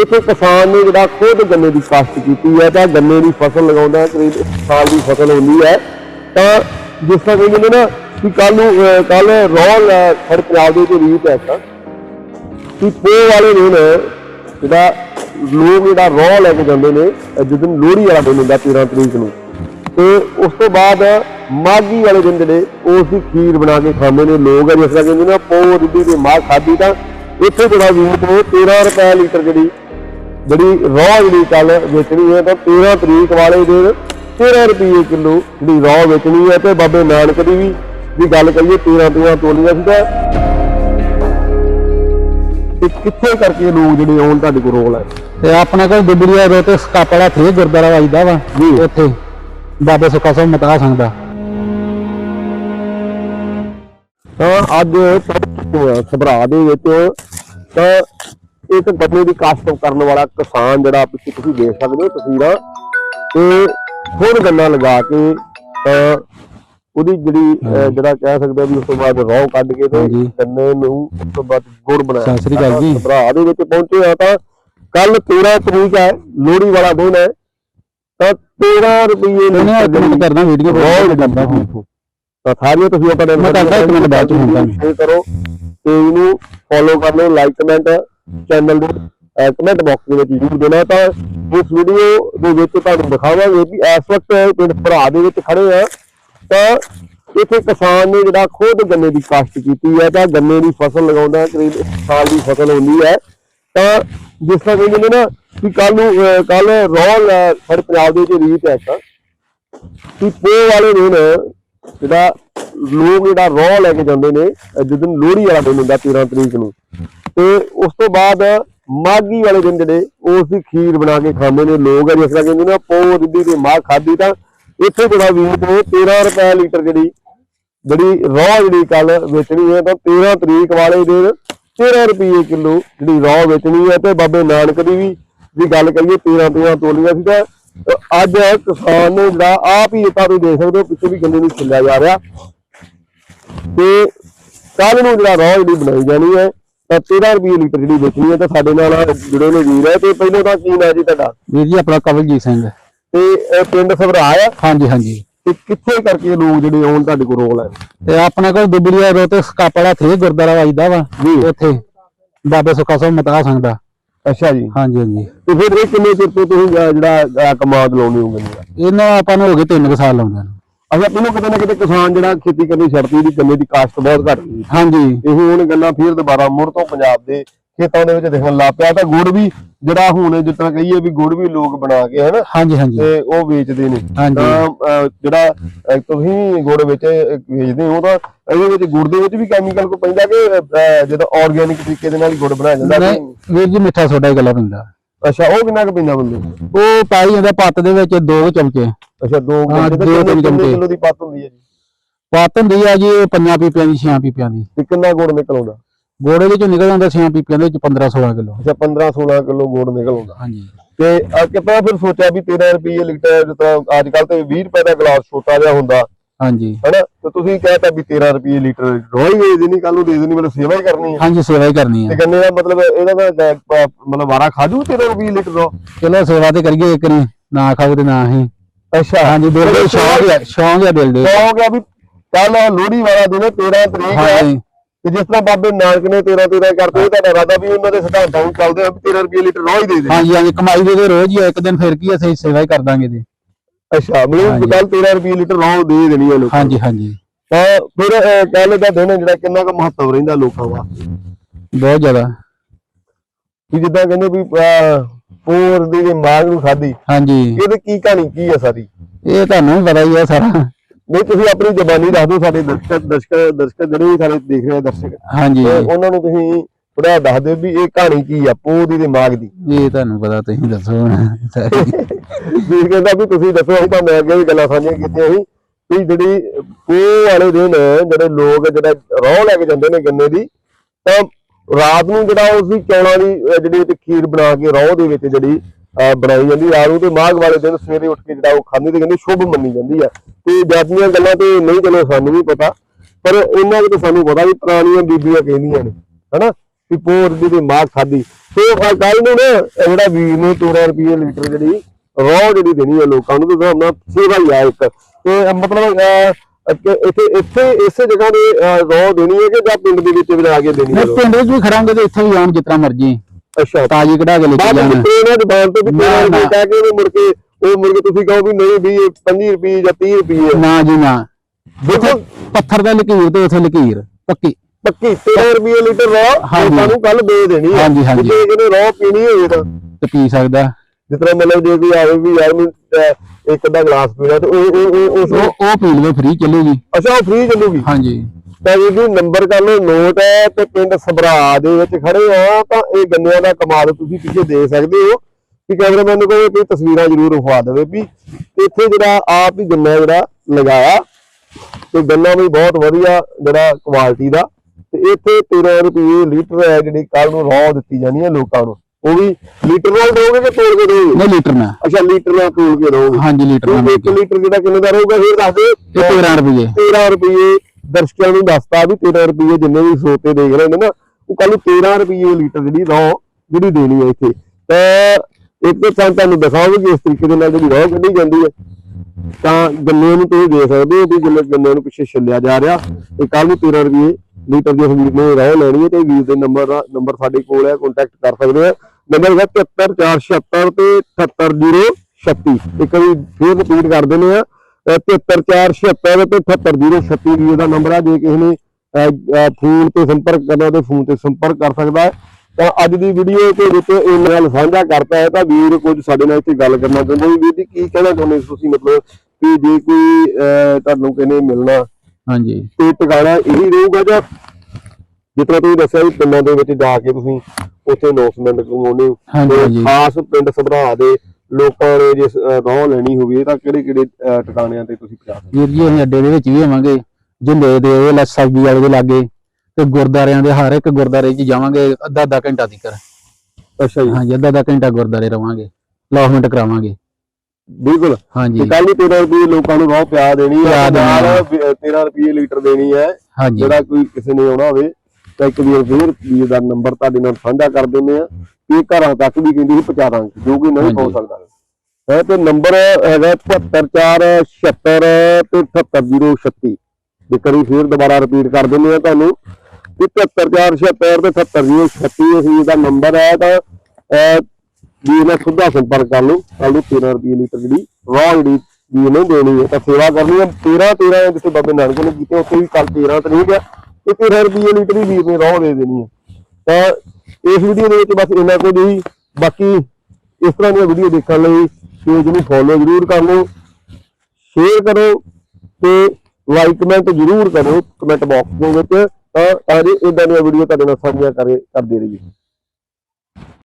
ਇੱਥੇ ਕਿਸਾਨ ਨੇ ਜਿਹੜਾ ਖੁਦ ਗੰਨੇ ਦੀ ਕਾਸ਼ਤ ਕੀਤੀ ਹੈ ਤਾਂ ਗੰਨੇ ਦੀ ਫਸਲ ਲਗਾਉਂਦਾ ਕਰੀਬ ਇੱਕ ਸਾਲ ਦੀ ਫਸਲ ਹੁੰਦੀ ਹੈ, ਤਾਂ ਜਿਸ ਤਰ੍ਹਾਂ ਕਹਿੰਦੇ ਨਾ ਕਿ ਕੱਲ ਨੂੰ ਕੱਲ ਰੋਲ ਖੜ ਪੰਜਾਬ ਦੇ ਵਿੱਚ ਰੀਤ ਹੈ ਇੱਕ ਕਿ ਪੋ ਵਾਲੇ ਦਿਨ ਜਿਹੜਾ ਲੋਕ ਜਿਹੜਾ ਰੋਹ ਲੈ ਕੇ ਜਾਂਦੇ ਨੇ, ਅਹ, ਜਿਸ ਦਿਨ ਲੋਹੜੀ ਵਾਲਾ ਦਿਨ ਹੁੰਦਾ 13 ਤਰੀਕ ਨੂੰ, ਤੇ ਉਸ ਤੋਂ ਬਾਅਦ ਮਾਗੀ ਵਾਲੇ ਦਿਨ ਜਿਹੜੇ ਉਸ ਦੀ ਖੀਰ ਬਣਾ ਕੇ ਖਾਂਦੇ ਨੇ ਲੋਕ, ਜਿਸ ਤਰ੍ਹਾਂ ਕਹਿੰਦੇ ਨਾ ਪੋ ਰਿੱਧੀ ਦੀ ਮਾਂ ਖਾਦੀ ਤਾਂ ਇੱਥੇ ਜਿਹੜਾ ਵੀਰ ਤੋਂ 13 ਰੁਪਏ ਲੀਟਰ ਜਿਹੜੀ ਜਿਹੜੀ ਰੋਹ ਜਿਹੜੀ ਕੱਲ ਵੇਚਣੀ ਹੈ ਤਾਂ 13 ਤਰੀਕ ਵਾਲੇ ਦਿਨ 13 ਰੁਪਏ ਕਿਲੋ ਜਿਹੜੀ ਰੋਹ ਵੇਚਣੀ ਹੈ ਤੇ ਬਾਬੇ ਨਾਨਕ ਦੀ ਵੀ ਦੀ ਗੱਲ ਕਰੀਏ 13 ਦੀਆਂ ਤੋਲੀਆਂ ਸੀ ਤਾਂ ਤੇ ਕਿੱਥੇ ਕਰਕੇ ਲੋਕ ਜਿਹੜੇ ਆਉਣ ਤੁਹਾਡੇ ਕੋਲ ਰੋਲ ਹੈ ਤੇ ਆਪਣੇ ਕੋਲ ਦੁਬੜੀਆ ਰੋਤੇ ਸਕਾਪੜਾ ਥੇ ਗੁਰਦੁਆਰਾ ਵੱਜਦਾ ਵਾ ਜੀ। ਉੱਥੇ। ਬਾਬੇ ਸੁੱਖਾ ਸਿੰਘ ਮਤਾ ਸਿੰਘ ਦਾ ਤਾਂ ਅੱਜ ਸਭਰਾ ਦੇ ਵਿੱਚ ਤਾਂ ਇੱਕ ਗੰਨੇ ਦੀ ਕਾਸ਼ਤ ਕਰਨ ਵਾਲਾ ਕਿਸਾਨ ਜਿਹੜਾ ਪਿੱਛੇ ਤੁਸੀਂ ਦੇਖ ਸਕਦੇ ਹੋ ਤਸਵੀਰਾਂ। ਤੇ ਖੁਦ ਗੰਨਾ ਲਗਾ ਕੇ ਉਹਦੀ ਜਿਹੜੀ ਜਿਹੜਾ ਕਹਿ ਸਕਦੇ ਆ ਵੀ ਉਸ ਤੋਂ ਬਾਅਦ ਰੌ ਕੱਢ ਕੇ ਤੇ। ਗੰਨੇ ਨੂੰ ਉਸ ਤੋਂ ਬਾਅਦ ਗੁੜ ਬਣਾਇਆ। ਸਤਿ ਸ੍ਰੀ ਅਕਾਲ ਜੀ। ਸਭਰਾ ਦੇ ਵਿੱਚ ਪਹੁੰਚੇ ਆ ਤਾਂ ਕੱਲ 13 ਤਰੀਕ ਹੈ ਲੋਹੜੀ ਵਾਲਾ ਦਿਨ ਹੈ। ਤਾਂ 13 ਰੁਪਏ ਉਹਨੇ ਇੱਕ ਮਿੰਟ ਕਰਨਾ ਵੀਡੀਓ ਬਹੁਤ ਕਰਦਾ। ਹੁਣ ਤਾਂ ਸਾਰੀਆਂ ਤੁਸੀਂ ਆਪਣੇ ਮੈਂ ਕਰਦਾ ਇੱਕ ਮਿੰਟ ਬਾਅਦ ਚ ਹੁਣ। ਸ਼ੇਅਰ ਕਰੋ ਤੇ ਇਹਨੂੰ ਫੋਲੋ ਕਰ ਲਓ ਲਾਈਕ ਕਮੈਂਟ ਚੈਨਲ ਦੇ ਕਮੈਂਟ ਬਾਕਸ ਦੇ ਵਿੱਚ ਜ਼ਰੂਰ ਦੇਣਾ ਤਾਂ ਇਸ ਵੀਡੀਓ ਦੇ ਵਿੱਚ ਤੁਹਾਨੂੰ ਦਿਖਾਵਾਂਗੇ ਕਿ ਇਸ ਵਕਤ ਪਿੰਡ ਭਰਾ ਦੇ ਵਿੱਚ ਖੜੇ ਆ। ਤਾਂ ਇੱਥੇ ਕਿਸਾਨ ਨੇ ਜਿਹੜਾ ਖੁਦ ਗੰਨੇ ਦੀ ਕਾਸ਼ਤ ਕੀਤੀ ਹੈ ਤਾਂ ਗੰਨੇ ਦੀ ਫਸਲ ਲਗਾਉਂਦਾ ਕਰੀਬ ਸਾਲ ਦੀ ਫਸਲ ਹੁੰਦੀ ਹੈ ਤਾਂ ਜਿਸ ਤਰ੍ਹਾਂ ਕਹਿੰਦੇ ਨੇ ਨਾ ਕਿ ਕੱਲ ਨੂੰ ਕੱਲ ਰੋਲ ਸਾਡੇ ਪੰਜਾਬ ਦੇ ਵਿੱਚ ਰੀਤ ਹੈ ਇੱਕ ਕਿ ਪੋ ਵਾਲੇ ਦਿਨ ਜਿਹੜਾ ਲੋਕ ਜਿਹੜਾ ਰੋਹ ਲੈ ਕੇ ਜਾਂਦੇ ਨੇ, ਅਹ ਜਿਸ ਦਿਨ ਲੋਹੜੀ ਵਾਲਾ ਦਿਨ ਹੁੰਦਾ 13 ਤਰੀਕ ਨੂੰ, ਤੇ ਉਸ ਤੋਂ ਬਾਅਦ ਮਾਗੀ ਵਾਲੇ ਦਿਨ ਜਿਹੜੇ ਉਸ ਦੀ ਖੀਰ ਬਣਾ ਕੇ ਖਾਂਦੇ ਨੇ, ਲੋਕ ਜਿਸ ਤਰ੍ਹਾਂ ਕਹਿੰਦੇ ਨੇ ਪੋ ਰਿੱਧੀ ਦੀ ਮਾਂ ਖਾਦੀ ਤਾਂ ਇੱਥੇ ਜਿਹੜਾ ਵੀਰ ਤੋਂ 13 ਰੁਪਏ ਲੀਟਰ ਜਿਹੜੀ ਜਿਹੜੀ ਰੋਹ ਜਿਹੜੀ ਕੱਲ ਵੇਚਣੀ ਹੈ, ਤਾਂ 13 ਤਰੀਕ ਵਾਲੇ ਦਿਨ 13 ਰੁਪਏ ਕਿਲੋ ਜਿਹੜੀ ਰੋਹ ਵੇਚਣੀ ਹੈ, ਤੇ ਬਾਬੇ ਨਾਨਕ ਦੀ ਵੀ, ਦੀ ਗੱਲ ਕਰੀਏ 13 ਦੀਆਂ ਤੋਲੀਆਂ ਸੀ ਤਾਂ ਅੱਜ ਕਿਸਾਨ ਨੇ ਜਿਹੜਾ ਆਪ ਹੀ ਤਾਂ ਤੁਸੀਂ ਦੇਖ ਸਕਦੇ ਹੋ ਪਿੱਛੇ ਵੀ ਗੰਨੇ ਨੂੰ ਛਿੱਲਿਆ ਜਾ ਰਿਹਾ। ਤੇ ਕੱਲ ਨੂੰ ਜਿਹੜਾ ਰੋਹ ਜਿਹੜੀ ਬਣਾਈ ਜਾਣੀ ਹੈ ਤਾਂ 13 ਰੁਪਏ ਲੀਟਰ ਜਿਹੜੀ ਵੇਚਣੀ ਹੈ ਤਾਂ ਸਾਡੇ ਨਾਲ ਜੁੜੇ ਨੇ ਵੀਰ। ਹੈ ਤੇ ਪਹਿਲਾਂ ਤਾਂ ਕੀ ਨਾਂ ਜੀ ਤੁਹਾਡਾ? ਵੀਰ ਜੀ ਆਪਣਾ ਕਵਲਜੀਤ ਸਿੰਘ। ਤੇ ਇਹ ਪਿੰਡ ਸਭਰਾ ਆ? ਹਾਂਜੀ ਹਾਂਜੀ। ਤੇ ਕਿੱਥੇ ਕਰਕੇ ਲੋਕ ਜਿਹੜੇ ਆਉਣ ਤੁਹਾਡੇ ਕੋਲ ਰੋਲ ਹੈ? ਤੇ ਆਪਣੇ ਕੋਲ ਦੁਬੜੀਆ ਰੋਤੇ ਸਕਾਪੜਾ ਥੇ ਗੁਰਦੁਆਰਾ ਵੱਜਦਾ ਵਾ। ਉੱਥੇ। ਬਾਬੇ ਸੁੱਖਾ ਸਿੰਘ ਮਤਾ ਸਿੰਘ ਦਾ ਅੱਛਾ ਜੀ। ਹਾਂਜੀ ਹਾਂਜੀ। ਤੇ ਫਿਰ ਇਹ ਕਿੰਨੇ ਚਿਰ ਤੋਂ ਤੁਸੀਂ ਅਹ ਜਿਹੜਾ ਅਹ ਕਮਾਦ ਲਾਉਣੀ ਹੋਊਗੀ ਇਹਨਾਂ ਆਪਾਂ ਨੂੰ ਹੋ ਗਏ 3 ਸਾਲ ਲਾਉਂਦੇ ਨੂੰ। ਅੱਛਾ ਪਹਿਲਾਂ ਕਿਤੇ ਨਾ ਕਿਤੇ ਕਿਸਾਨ ਜਿਹੜਾ ਖੇਤੀ ਕਰਨੀ ਛੱਡਤੀ ਦੀ ਗੰਨੇ ਦੀ ਕਾਸ਼ਤ ਬਹੁਤ ਘੱਟ ਗਈ। ਹਾਂਜੀ। ਤੇ ਹੁਣ ਗੱਲਾਂ ਫਿਰ ਦੁਬਾਰਾ ਮੁੜ ਤੋਂ ਪੰਜਾਬ ਦੇ ਖੇਤਾਂ ਦੇ ਵਿੱਚ ਦੇਖਣ ਲੱਗ ਪਿਆ ਤਾਂ ਗੁੜ ਵੀ ਜਿਹੜਾ ਹੁਣ ਤਰ੍ਹਾਂ ਕਹੀਏ ਵੀ ਗੁੜ ਵੀ ਲੋਕ ਬਣਾ ਕੇ ਹਨਾ ਹਾਂਜੀ ਹਾਂਜੀ। ਤੇ ਉਹ ਵੇਚਦੇ ਨੇ। ਤਾਂ ਜਿਹੜਾ ਤੁਸੀਂ ਗੁੜ ਵਿੱਚ ਵੇਚਦੇ ਹੋ ਤਾਂ ਇਹਦੇ ਵਿੱਚ ਗੁੜ ਦੇ ਵਿੱਚ ਵੀ ਕੈਮੀਕਲ ਕੋ ਪੈਂਦਾ ਕਿ ਜਦੋਂ ਆਰਗੇਨਿਕ ਤਰੀਕੇ ਦੇ ਨਾਲ ਹੀ ਗੁੜ ਬਣਾਇਆ ਜਾਂਦਾ? ਨਹੀਂ ਵੀਰ ਜੀ ਮਿੱਠਾ ਸੋਡਾ ਹੀ ਗੱਲਾਂ ਪੈਂਦਾ। ਅੱਛਾ ਉਹ ਕਿੰਨਾ ਕੁ ਪੈਂਦਾ ਬੰਦੇ? ਉਹ ਪਾਈ ਜਾਂਦਾ ਪੱਤ ਦੇ ਵਿੱਚ ਦੋ ਚਮਚੇ। ਅੱਛਾ ਦੋ ਹਾਂ, ਚਮਚੇ। ਕਿਲੋ ਦੀ ਪੱਤ ਹੁੰਦੀ ਹੈ ਜੀ? ਪੱਤ ਹੁੰਦੀ ਆ ਜੀ ਪੰਜਾਂ ਪੀਪਿਆਂ ਦੀ ਛਿਆਂ ਪੀਪਿਆਂ ਦੀ। ਤੇ ਕਿੰਨਾ ਗੁੜ ਨਿਕਲ ਆਉਂਦਾ? ਗੋੜੇ ਵਿੱਚੋਂ ਨਿਕਲ ਜਾਂਦਾ ਛਿਆਂ ਪੀਪਿਆਂ ਦੇ ਵਿੱਚ 15 16 ਕਿਲੋ। ਅੱਛਾ 15 16 ਕਿਲੋ ਗੁੜ ਨਿਕਲ ਆਉਂਦਾ। ਹਾਂਜੀ। ਤੇ ਅਹ, ਕਿਤਨਾ ਫਿਰ ਸੋਚਿਆ ਵੀ 13 ਰੁਪਏ ਲੀਟਰ ਜਿਸ ਤਰ੍ਹਾਂ ਅੱਜ ਕੱਲ ਤੇ 20 ਰੁਪਏ ਦਾ ਗਲਾਸ ਛੋਟਾ ਜਿਹਾ ਹੁੰਦਾ। ਹਾਂਜੀ। ਹੈਨਾ? ਤੇ ਤੁਸੀਂ ਕਹਿਤਾ ਵੀ 13 ਰੁਪਏ ਲੀਟਰ ਰੋਈ ਵੇਚ ਦੇਣੀ ਕੱਲ ਨੂੰ ਦੇ ਦੇਣੀ ਮਤਲਬ ਸੇਵਾ ਹੀ ਕਰਨੀ ਹੈ। ਹਾਂਜੀ ਸੇਵਾ ਹੀ ਕਰਨੀ ਤੇ ਆ ਦਾ ਮਤਲਬ ਇਹਦਾ ਤਾਂ ਅਹ, ਮਤਲਬ ਵਾਰਾ ਖਾਜੂ 13 ਰੁਪਏ ਲੀਟਰ ਦਾ? ਚਲੋ ਸੇਵਾ ਤੇ ਕਰੀਏ ਇੱਕ ਨੇ ਨਾ ਖਾਓ ਤੇ ਨਾ ਹੀ ਅੱਛਾ। ਹਾਂਜੀ ਦਿਲ ਦੇ ਸ਼ੌਂਕ ਆ ਸ਼ੌਂਕ ਆ ਦਿਲ ਦੇ। ਹੋ ਗਿਆ ਵੀ ਕੱਲ ਲੋਹੜੀ ਵਾਲਾ ਦਿਨ 13 ਤਰੀਕ ਹੈ ਹਾਂਜੀ। ਤੇ ਜਿਸ ਤਰ੍ਹਾਂ ਬਾਬੇ ਨਾਨਕ ਨੇ 13 13 ਕਰਦੇ ਇਹ ਤੁਹਾਡਾ ਇਰਾਦਾ ਵੀ ਉਹਨਾਂ ਦੇ ਸਿਧਾਂਤਾਂ ਨੂੰ ਚੱਲਦੇ ਆ ਵੀ 13 ਰੁਪਏ ਲੀਟਰ ਰੋਜ਼ ਦੇ ਦੇ ਹਾਂਜੀ ਹਾਂਜੀ ਕਮਾਈ ਦੇ ਤੇ ਰੋਜ਼ ਹੀ ਆ, ਇੱਕ ਦਿਨ ਫਿਰ ਕੀ ਅਸੀਂ ਸੇਵਾ ਹੀ ਕਰ ਦਾਂਗੇ ਜੀ। ਅੱਛਾ ਮਤਲਬ। ਕੱਲ 13 ਰੁਪਏ ਲੀਟਰ ਰੋਜ਼ ਦੇ ਦੇਣੀ ਹੈ ਲੋਕਾਂ। ਹਾਂਜੀ ਹਾਂਜੀ। ਤਾਂ ਫਿਰ ਕੱਲ ਦਾ ਦਿਨ ਜਿਹੜਾ ਕਿੰਨਾ ਕੁ ਮਹੱਤਵ ਰਹਿੰਦਾ ਲੋਕਾਂ ਵਾਸਤੇ। ਬਹੁਤ ਜ਼ਿਆਦਾ। ਵੀ ਜਿੱਦਾਂ ਕਹਿੰਦੇ ਵੀ ਅਹ, ਪੋਰ ਦੀ ਦੀ ਮਾਗ ਨੂੰ ਖਾਧੀ ਹਾਂਜੀ। ਇਹਦੀ ਕੀ ਕਹਾਣੀ ਕੀ ਹੈ ਸਾਰੀ? ਇਹ ਤੁਹਾਨੂੰ ਵੀ ਪਤਾ ਹੀ ਆ ਸਾਰਾ। ਨਹੀਂ ਤੁਸੀਂ ਆਪਣੀ ਜ਼ਬਾਨੀ ਦੱਸ ਦਿਓ ਸਾਡੇ ਦਰਸ਼ਕ ਦਰਸ਼ਕ ਦਰਸ਼ਕ ਜਿਹੜੇ ਵੀ ਸਾਡੇ ਦੇਖ ਰਹੇ ਆ ਦਰਸ਼ਕ। ਹਾਂਜੀ। ਤੇ ਉਹਨਾਂ ਨੂੰ ਤੁਸੀਂ ਥੋੜਾ ਦੱਸ ਦਿਓ ਵੀ ਇਹ ਕਹਾਣੀ ਕੀ ਆ ਪੋ ਦੀ ਤੇ ਮਾਗ ਦੀ। ਇਹ ਤੁਹਾਨੂੰ ਪਤਾ ਤੁਸੀਂ ਦੱਸੋ। ਵੀ ਕਹਿੰਦਾ ਵੀ ਤੁਸੀਂ ਦੱਸੋ ਅਸੀਂ ਤਾਂ ਮੈਂ ਅੱਗੇ ਵੀ ਗੱਲਾਂ ਸਾਂਝੀਆਂ ਕੀਤੀਆਂ ਸੀ ਵੀ ਜਿਹੜੀ ਪੋ ਵਾਲੇ ਦਿਨ ਜਿਹੜੇ ਲੋਕ ਜਿਹੜਾ ਰੋਹ ਲੈ ਕੇ ਜਾਂਦੇ ਨੇ ਗੰਨੇ ਦੀ ਤਾਂ ਰਾਤ ਨੂੰ ਜਿਹੜਾ ਉਸ ਦੀ ਚੌਲਾਂ ਦੀ ਜਿਹੜੀ ਤੇ ਖੀਰ ਬਣਾ ਕੇ ਰੋਹ ਦੇ ਵਿੱਚ ਜਿਹੜੀ ਬਣਾਈ ਜਾਂਦੀ ਆ। ਨੂੰ ਤੇ ਮਾਘ ਵਾਲੇ ਦਿਨ ਸਵੇਰੇ ਉੱਠ ਕੇ ਜਿਹੜਾ ਉਹ ਖਾਂਦੇ ਤੇ ਕਹਿੰਦੇ ਸ਼ੁਭ ਮੰਨੀ ਜਾਂਦੀ ਆ। ਤੇ ਜਾਂਦੀਆਂ ਗੱਲਾਂ ਤੇ ਨਹੀਂ ਚਲੋ ਸਾਨੂੰ ਵੀ ਪਤਾ ਪਰ ਇਹਨਾਂ ਤਾਂ ਸਾਨੂੰ ਪਤਾ ਵੀ ਪੁਰਾਣੀਆਂ ਬੀਬੀਆਂ ਕਹਿੰਦੀਆਂ ਨੇ ਹਨਾ? ਵੀ ਪੋਰ ਦੀ ਦੀ ਮਾਰ ਖਾਦੀ ਤੇ ਕੱਲ ਨੂੰ ਨਾ ਜਿਹੜਾ ਵੀਰ ਨੇ 13 ਰੁਪਏ ਲੀਟਰ ਜਿਹੜੀ ਰੋਹ ਜਿਹੜੀ ਦੇਣੀ ਹੈ ਲੋਕਾਂ ਨੂੰ ਤੇ ਹਿਸਾਬ ਨਾਲ ਸੇਵਾ ਹੀ ਆ ਇੱਕ। ਤੇ ਮਤਲਬ ਇੱਥੇ ਇੱਥੇ ਇਸੇ ਜਗ੍ਹਾ ਦੇ ਰੋਹ ਦੇਣੀ ਹੈ ਕਿ ਜਾਂ ਪਿੰਡ ਦੇ ਵਿੱਚ ਵੀ ਆ ਕੇ ਦੇਣੀ ਹੈ ਪਿੰਡ ਵਿੱਚ ਵੀ ਖੜਾਂਗੇ ਤੇ ਇੱਥੇ ਵੀ ਆਉਣ ਜਿਤਨਾ ਮਰਜ਼ੀ। ਅੱਛਾ। ਤਾਜੀ ਕਢਾ ਕੇ ਲੈ ਕੇ ਬਾਅਦ ਜਾਣ। ਵਿੱਚ ਇਹਨਾਂ ਦੁਕਾਨ ਤੇ ਵੀ ਨਾ, 13 ਰੁਪਏ ਨਾ। ਕਹਿ ਕੇ ਉਹਨੇ ਮੁੜ ਕੇ ਉਹ ਮੁੜ ਕੇ ਤੁਸੀਂ ਕਹੋ ਵੀ ਨਹੀਂ ਵੀ ਇਹ 25 ਰੁਪਏ ਜਾਂ 30 ਰੁਪਏ ਨਾ ਜੀ ਨਾ। ਦੇਖੋ। ਪੱਥਰ ਦਾ ਲਕੀਰ ਤੇ ਉੱਥੇ ਲਕੀਰ ਪੱਕੀ। ਪੱਕੀ 13 ਰੁਪਏ ਲੀਟਰ ਰੋਹ ਹਾਂਜੀ। ਸਾਨੂੰ ਕੱਲ ਦੇ ਦੇਣੀ ਹੈ ਹਾਂਜੀ, ਹਾਂਜੀ। ਜੇ ਇਹਨੇ ਰੋਹ ਪੀਣੀ ਹੋਵੇ ਤਾਂ। ਤੇ ਪੀ ਸਕਦਾ। ਜਿਸ ਤਰ੍ਹਾਂ ਮਤਲਬ ਜੇ ਕੋਈ ਆਵੇ ਵੀ ਯਾਰ ਮੈਨੂੰ ਅਹ, ਇੱਕ ਅੱਧਾ ਗਲਾਸ ਪੀਣਾ ਤੇ ਉਹ ਉਹ ਉਹ ਉਸ ਉਹ ਉਹ ਪੀ ਲਵੇ ਫ੍ਰੀ ਚੱਲੂਗੀ। ਅੱਛਾ ਉਹ ਫ੍ਰੀ ਚੱਲੂਗੀ। ਹਾਂਜੀ। ਤਾਂ ਇਹ ਵੀ ਨੰਬਰ ਕਰ ਲਓ ਨੋਟ ਹੈ ਤੇ ਪਿੰਡ ਸਭਰਾ ਦੇ ਵਿੱਚ ਖੜੇ ਆ ਤਾਂ ਇਹ ਗੰਨਿਆਂ ਦਾ ਕਮਾਲ ਤੁਸੀਂ ਪਿੱਛੇ ਦੇ ਸਕਦੇ ਹੋ ਕਿ ਕੈਮਰਾਮੈਨ ਨੂੰ ਕੋਈ ਤਸਵੀਰਾਂ ਜ਼ਰੂਰ ਵਿਖਾ ਦੇਵੇ ਵੀ ਇੱਥੇ ਜਿਹੜਾ ਆਪ ਹੀ ਗੰਨਾ ਜਿਹੜਾ ਲਗਾਇਆ ਤੇ ਗੰਨਾ ਵੀ ਬਹੁਤ ਵਧੀਆ ਜਿਹੜਾ ਕੁਆਲਿਟੀ ਦਾ ਤੇ ਇੱਥੇ 13 ਰੁਪਏ ਲੀਟਰ ਹੈ ਜਿਹੜੀ ਕੱਲ ਨੂੰ ਰੌ ਦਿੱਤੀ ਜਾਣੀ ਹੈ ਲੋਕਾਂ ਨੂੰ। ਉਹ ਵੀ ਲੀਟਰ ਨਾਲ ਦੋਗੇ ਕਿ ਤੋੜ ਕੇ ਦੋਗੇ ਨਹੀਂ ਲੀਟਰ ਨਾ ਅੱਛਾ ਲੀਟਰ ਨਾਲ ਤੋੜ ਕੇ ਦੋਗੇ ਹਾਂਜੀ ਲੀਟਰ ਨਾਲ। ਇੱਕ ਲੀਟਰ ਜਿਹੜਾ ਕਿੰਨੇ ਦਾ ਰਹੂਗਾ ਫਿਰ ਦੱਸ ਇਹ 13 ਰੁਪਏ। 13 ਰੁਪਏ ਦਰਸ਼ਕਾਂ ਨੂੰ ਦੱਸਤਾ ਵੀ 13 ਰੁਪਏ ਜਿੰਨੇ ਵੀ ਸੋਤੇ ਦੇਖ ਰਹੇ ਨੇ ਨਾ, ਉਹ ਕੱਲ ਨੂੰ 13 ਰੁਪਏ ਲੀਟਰ ਜਿਹੜੀ ਰੌ ਜਿਹੜੀ ਦੇਣੀ ਹੈ ਇੱਥੇ। ਤਾਂ ਇੱਕ ਤਾਂ ਤੁਹਾਨੂੰ ਦਿਖਾਵਾਂਗੇ ਕਿ ਇਸ ਤਰੀਕੇ ਦੇ ਨਾਲ ਜਿਹੜੀ ਰੌ ਕੱਢੀ ਜਾਂਦੀ ਹੈ। ਤਾਂ ਗੰਨੇ ਨੂੰ ਤੁਸੀਂ ਦੇਖ ਸਕਦੇ ਹੋ ਕਿ ਜਿੰਨੇ ਗੰਨੇ ਨੂੰ ਪਿੱਛੇ ਛਿੱਲਿਆ ਜਾ ਰਿਹਾ ਤੇ ਕੱਲ ਨੂੰ 13 ਰੁਪਏ ਲੀਟਰ ਦੀ ਵੀਰ ਨੇ ਰੌ ਲੈਣੀ ਹੈ ਤੇ ਵੀਰ ਦੇ ਨੰਬਰ ਨੰਬਰ ਸਾਡੇ ਕੋਲ ਹੈ ਕੰਟੈਕਟ ਕਰ ਸਕਦੇ ਆ ਨੰਬਰ ਹੈ 73476 ਤੇ 78036 ਇੱਕ ਵਾਰੀ ਫੇਰ ਰਿਪੀਟ ਕਰ ਦਿੰਦੇ ਆ 73476 ਤੇ 78036 ਵੀ ਇਹਦਾ ਨੰਬਰ ਆ ਜੇ ਕਿਸੇ ਨੇ ਫੋਨ ਤੇ ਸੰਪਰਕ ਕਰਨਾ ਤੇ ਫੋਨ ਤੇ ਸੰਪਰਕ ਕਰ ਸਕਦਾ ਹੈ। ਤਾਂ ਅੱਜ ਦੀ ਵੀਡੀਓ ਦੇ ਵਿੱਚ ਇਹ ਨਾਲ ਸਾਂਝਾ ਕਰਤਾ ਹੈ ਤਾਂ ਵੀਰ ਕੁਝ ਸਾਡੇ ਨਾਲ ਇੱਥੇ ਗੱਲ ਕਰਨਾ ਚਾਹੁੰਦੇ ਵੀ ਵੀਰ ਜੀ ਕੀ ਕਹਿਣਾ ਚਾਹੁੰਦੇ ਤੁਸੀਂ? ਮਤਲਬ ਕਿ ਜੇ ਕੋਈ ਤੁਹਾਨੂੰ ਕਹਿੰਦੇ ਮਿਲਣਾ ਹਾਂਜੀ। ਤੇ ਟਿਕਾਣਾ ਇਹੀ ਰਹੂਗਾ ਜਾਂ ਤਰ੍ਹਾਂ ਤੁਸੀਂ ਦੱਸਿਆ ਵੀ ਪਿੰਡਾਂ ਦੇ ਵਿੱਚ ਜਾ ਕੇ ਤੁਸੀਂ ਉੱਥੇ ਅਨਾਉਂਸਮੈਂਟ ਹੋ। ਹਾਂਜੀ। ਖਾਸ ਪਿੰਡ ਸਭਰਾ ਦੇ ਲੋਕਾਂ ਨੇ ਜੇ ਰੌਹ ਲੈਣੀ ਹੋਵੇ ਤਾਂ ਕਿਹੜੇ ਕਿਹੜੇ ਟਿਕਾਣਿਆਂ ਤੇ ਤੁਸੀਂ ਪਹੁੰਚਾ ਸਕਦੇ ਵੀਰ ਜੀ ਅਸੀਂ ਅੱਡੇ ਦੇ ਵਿੱਚ ਵੀ ਹੋਵਾਂਗੇ। ਜਿੰਦੇ ਦੇ ਉਹ ਲੱਸ ਸਬਜ਼ੀ ਵਾਲੇ ਦੇ ਲਾਗੇ ਤੇ ਗੁਰਦਾਰਿਆਂ ਦੇ ਹਰ ਇੱਕ ਗੁਰਦਾਰੇ 'ਚ ਜਾਵਾਂਗੇ ਅੱਧਾ ਅੱਧਾ ਘੰਟਾ ਤੀਕਰ। ਹੋ ਅੱਛਾ ਜੀ। ਹਾਂਜੀ ਅੱਧਾ ਅੱਧਾ ਘੰਟਾ ਗੁਰਦਾਰੇ ਰਵਾਂਗੇ। ਲੌਸਮੈਂਟ ਕਰਾਵਾਂਗੇ ਬਿਲਕੁਲ। ਹਾਂਜੀ। ਕੱਲ ਨੂੰ 13 ਰੁਪਏ ਲੋਕਾਂ ਨੂੰ ਰੌਹ ਪਿਆ ਦੇਣੀ ਹੈ। ਪਿਆ ਤੇ ਨਾਲ ਦੇਣੀ ਵੀ- 13 ਰੁਪਏ ਲੀਟਰ ਦੇਣੀ ਹੈ। ਹਾਂਜੀ। ਜਿਹੜਾ ਕੋਈ ਕਿਸੇ ਨੇ ਆਉਣਾ ਹੋਵੇ ਤਾਂ ਇੱਕ ਵਾਰ ਫੇਰ ਵੀਰ ਦਾ ਨੰਬਰ ਤੁਹਾਡੇ ਨਾਲ ਸਾਂਝਾ ਕਰ ਦਿੰਦੇ ਆ ਇਹ ਘਰਾਂ ਤੱਕ ਵੀ ਕਹਿੰਦੀ ਸੀ ਪਹੁੰਚਾ ਦਾਂਗੇ, ਜੋ ਕਿ ਨਹੀਂ ਪਹੁੰਚ ਸਕਦਾ। ਹੈ ਤੇ ਨੰਬਰ ਹੈਗਾ 774 ਤੇ 77036 ਇੱਕ ਵਾਰੀ ਫੇਰ ਦੁਬਾਰਾ ਰਿਪੀਟ ਕਰ ਦਿੰਦੇ ਆ ਤੁਹਾਨੂੰ। 774 76 ਤੇ 77036 ਇਹ ਦਾ ਨੰਬਰ ਹੈ ਤਾਂ ਵੀ ਇਹਨਾਂ ਸਿੱਧਾ ਸੰਪਰਕ ਕਰ ਲਓ। ਕੱਲ ਨੂੰ 13 ਰੁਪਏ ਲੀਟਰ ਜਿਹੜੀ ਰਾਹ ਜਿਹੜੀ ਵੀ ਇਹਨਾਂ ਦੇਣੀ ਹੈ, ਤਾਂ ਸੇਵਾ ਕਰਨੀ ਹੈ। 13 13 ਜਿੱਥੇ ਬਾਬੇ ਨਾਨਕ ਨੇ ਕੀਤੇ, ਉੱਥੇ ਵੀ ਕੱਲ 13 ਤਰੀਕ ਹੈ। 1000 ਰੁਪਏ ਲੀਟਰ ਹੀ ਵੀਰ ਨੇ ਰੋਹ ਦੇ ਦੇਣੀ ਹੈ। ਤਾਂ ਇਸ ਵੀਡੀਓ ਦੇ ਵਿੱਚ ਬਸ ਇੰਨਾ ਕੁਝ ਹੀ ਬਾਕੀ ਇਸ ਤਰ੍ਹਾਂ ਦੀਆਂ ਵੀਡੀਓ ਦੇਖਣ ਲਈ ਪੇਜ ਨੂੰ ਫੋਲੋ ਜ਼ਰੂਰ ਕਰ ਲਓ। ਸ਼ੇਅਰ ਕਰੋ ਤੇ ਲਾਈਕ ਕਮੈਂਟ ਜ਼ਰੂਰ ਕਰੋ ਕਮੈਂਟ ਬਾਕਸ ਦੇ ਵਿੱਚ। ਤਾਂ ਅਜੇ ਇਦਾਂ ਦੀਆਂ ਵੀਡੀਓ ਤੁਹਾਡੇ ਨਾਲ ਸਾਂਝੀਆਂ ਕਰਦੇ ਰਹੀਏ।